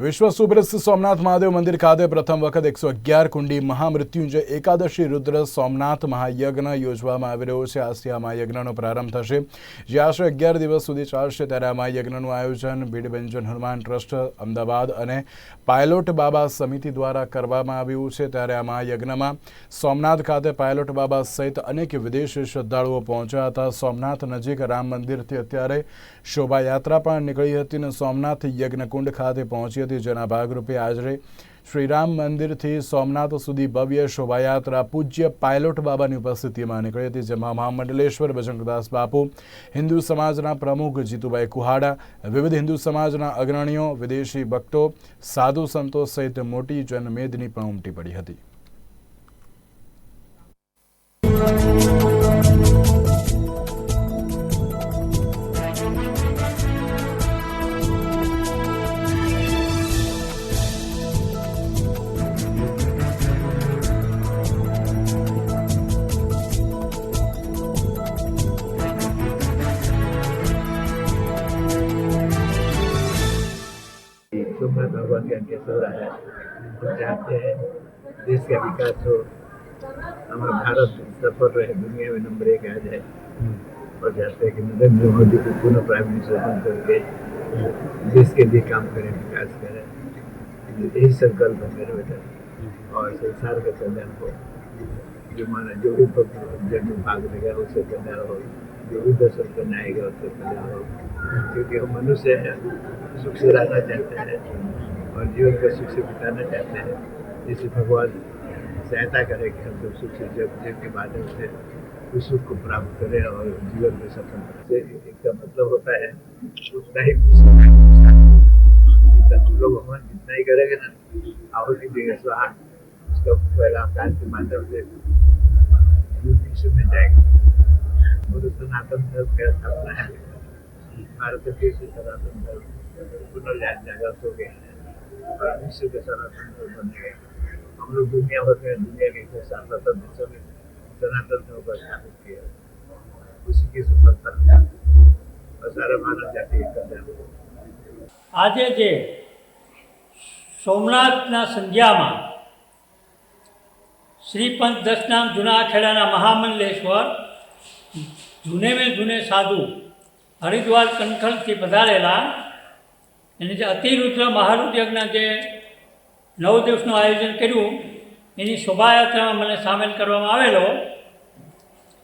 વિશ્વ સુપ્રસિદ્ધ સોમનાથ મહાદેવ મંદિર ખાતે પ્રથમ વખત એકસો અગિયાર કુંડી મહામૃત્યુંજય એકાદશી રુદ્ર સોમનાથ મહાયજ્ઞ યોજવામાં આવી રહ્યો છે. આજથી આ મહાયજ્ઞનો પ્રારંભ થશે. જે આશરે અગિયાર દિવસ સુધી ચાલશે ત્યારે આ મહાયજ્ઞનું આયોજન ભીડબંજન હનુમાન ટ્રસ્ટ, અમદાવાદ અને પાયલોટ બાબા સમિતિ દ્વારા કરવામાં આવ્યું છે. ત્યારે આ મહાયજ્ઞમાં સોમનાથ ખાતે પાયલોટ બાબા સહિત અનેક વિદેશી શ્રદ્ધાળુઓ પહોંચ્યા હતા. સોમનાથ નજીક રામ મંદિરથી અત્યારે શોભાયાત્રા પણ નીકળી હતી અને સોમનાથ યજ્ઞકુંડ ખાતે પહોંચી હતી જેના ભાગરૂપે આજે શ્રીરામ મંદિરથી સોમનાથ સુધી ભવ્ય શોભાયાત્રા પૂજ્ય પાયલોટ બાબાની ઉપસ્થિતિમાં નીકળી હતી, જેમાં મહામંડલેશ્વર બજરંગદાસ બાપુ, હિન્દુ સમાજના પ્રમુખ જીતુભાઈ કુહાડા, વિવિધ હિન્દુ સમાજના અગ્રણીઓ, વિદેશી ભક્તો, સાધુ સંતો સહિત મોટી જનમેદની પણ ઉમટી પડી હતી. सोमनाथ भगवान का कैसे हो रहा है हम चाहते हैं देश का विकास हो हमारा भारत सफल रहे दुनिया में नंबर एक आ जाए और चाहते हैं कि नरेंद्र मोदी को पुनः प्राइम मिनिस्टर बन करके देश के लिए काम करें विकास करें यही संकल्प है मेरे बेटा और संसार का कल्याण हो जो माना जो भी भक्त जन्म भाग लेगा उससे कल्याण हो जो भी दर्शन करने आएगा उससे कल्याण हो क्योंकि हम मनुष्य हैं सुख से रहना चाहते हैं और जीवन को सुख से बिताना चाहते हैं जिससे भगवान सहायता करे कि हम सब सुख से जब जीव के माध्यम से उस सुख को प्राप्त करें और जीवन में सफल से इसका मतलब होता है उतना ही जितना तुम लोग भगवान जितना ही करेंगे ना आहुति देंगे स्वाहा उसका पहला कार्य के माध्यम से विश्व में जाएगा सनातन धर्म का स्थापना है भारत के से सनातन धर्म पुनर्जात जागृत हो गया है और विश्व का सनातन धर्म बनेगा हम लोग दुनिया भर में दुनिया के इतने सनातन देशों में सनातन धर्म को स्थापित किया उसी की सफलता और सारा मानव जाति का कल्याण આજે જે સોમનાથના સંધ્યામાં શ્રી પંચ દસનામ જૂના ખેડાના મહામંડલેશ્વર જૂને મેં જૂને સાધુ હરિદ્વાર કંઠલથી પધારેલા એને જે અતિરુદ્ર મહારુદ્યજ્ઞના જે નવ દિવસનું આયોજન કર્યું, એની શોભાયાત્રામાં મને સામેલ કરવામાં આવેલો.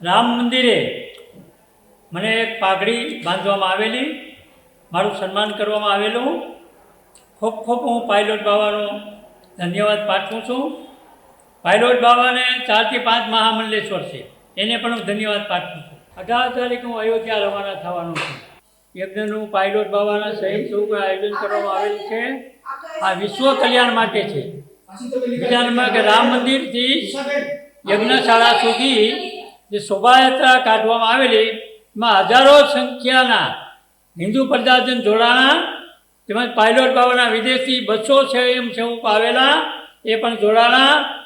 રામ મંદિરે મને એક પાઘડી બાંધવામાં આવેલી, મારું સન્માન કરવામાં આવેલું. ખૂબ ખૂબ હું પાયલોટ બાબાનો ધન્યવાદ પાઠવું છું. પાયલોટ બાબાને ચારથી પાંચ મહામંડલેશ્વર છે. એને પણ હું ધન્યવાદ પાઠવું છું. અઢાર તારીખે હું અયોધ્યા રવાના થવાનો છું. યજ્ઞનું પાયલોટ બાબાના સહિત સ્વરૂપે આયોજન કરવામાં આવેલ છે. આ વિશ્વ કલ્યાણ માટે છે. બીજા કે રામ મંદિરથી યજ્ઞશાળા સુધી જે શોભાયાત્રા કાઢવામાં આવેલી, એમાં હજારો સંખ્યાના હિન્દુ પ્રજાજન જોડાણા, તેમજ પાયલોટ બાબાના વિદેશથી બસો છે એમ છે આવેલા, એ પણ જોડાણા.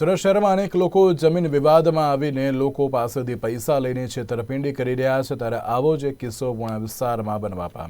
સુરત શહેરમાં અનેક લોકો જમીન વિવાદમાં આવીને લોકો પાસેથી પૈસા લઈને છેતરપિંડી કરી રહ્યા છે. ત્યારે આવો જ એક કિસ્સો પુણા વિસ્તારમાં બનવા પામ્યો.